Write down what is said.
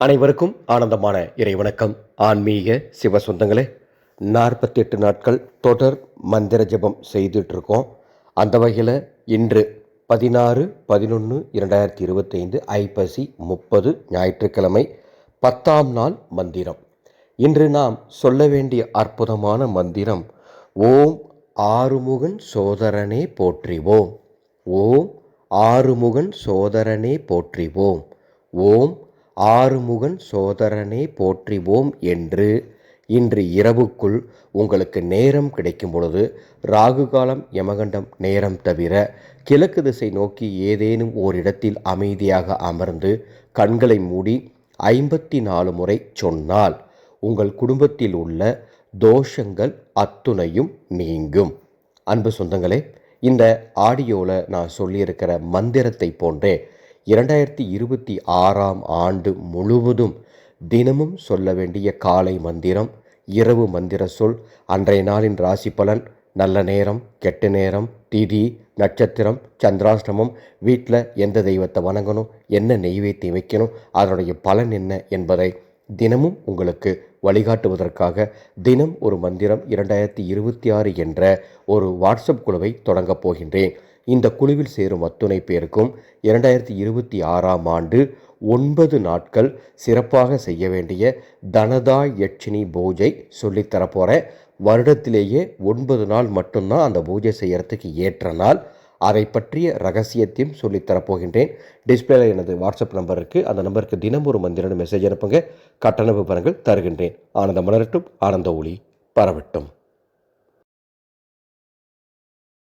அனைவருக்கும் ஆனந்தமான இறைவணக்கம் ஆன்மீக சிவ சொந்தங்களே நாற்பத்தி எட்டு நாட்கள் தொடர் மந்திர ஜெபம் செய்துட்ருக்கோம். அந்த வகையில் இன்று பதினாறு பதினொன்று இரண்டாயிரத்தி இருபத்தைந்து ஐப்பசி முப்பது ஞாயிற்றுக்கிழமை பத்தாம் நாள் மந்திரம். இன்று நாம் சொல்ல வேண்டிய அற்புதமான மந்திரம் ஓம் ஆறுமுகன் சோதரனே போற்றிவோம். ஓம் ஆறுமுகன் சோதரனே போற்றிவோம். ஓம் ஆறுமுகன் சோதரனே போற்றிவோம் என்று இன்று இரவுக்குள் உங்களுக்கு நேரம் கிடைக்கும் பொழுது ராகுகாலம் யமகண்டம் நேரம் தவிர கிழக்கு திசை நோக்கி ஏதேனும் ஓரிடத்தில் அமைதியாக அமர்ந்து கண்களை மூடி ஐம்பத்தி நாலு முறை சொன்னால் உங்கள் குடும்பத்தில் உள்ள தோஷங்கள் அத்துணையும் நீங்கும். அன்பு சொந்தங்களே இந்த ஆடியோவில் நான் சொல்லியிருக்கிற மந்திரத்தை போன்றே இரண்டாயிரத்தி இருபத்தி ஆறாம் ஆண்டு முழுவதும் தினமும் சொல்ல வேண்டிய காலை மந்திரம் இரவு மந்திர சொல் அன்றைய நாளின் ராசி பலன் நல்ல நேரம் கெட்ட நேரம் திதி நட்சத்திரம் சந்திராஷ்டமம் வீட்டில் எந்த தெய்வத்தை வணங்கணும் என்ன நெய்வேத்தியம் வைக்கணும் அதனுடைய பலன் என்ன என்பதை தினமும் உங்களுக்கு வழிகாட்டுவதற்காக தினம் ஒரு மந்திரம் இரண்டாயிரத்தி இருபத்தி ஆறு என்ற ஒரு வாட்ஸ்அப் குழுவை தொடங்கப் போகின்றேன். இந்த குழுவில் சேரும் அத்துணை பேருக்கும் இரண்டாயிரத்தி இருபத்தி ஆறாம் ஆண்டு ஒன்பது நாட்கள் சிறப்பாக செய்ய வேண்டிய தனதா யட்சினி பூஜை சொல்லித்தரப்போகிறேன் வருடத்திலேயே ஒன்பது நாள் மட்டும்தான் அந்த பூஜை செய்யறதுக்கு ஏற்ற நாள். அதை பற்றிய ரகசியத்தையும் சொல்லித்தரப்போகின்றேன் டிஸ்பிளேல எனது வாட்ஸ்அப் நம்பர் இருக்குது அந்த நம்பருக்கு தினம் ஒரு மந்திரன்னு மெசேஜ் அனுப்புங்க. கட்டண விவரங்கள் தருகின்றேன். ஆனந்த மலரட்டும். ஆனந்த ஒளி பரவட்டும்.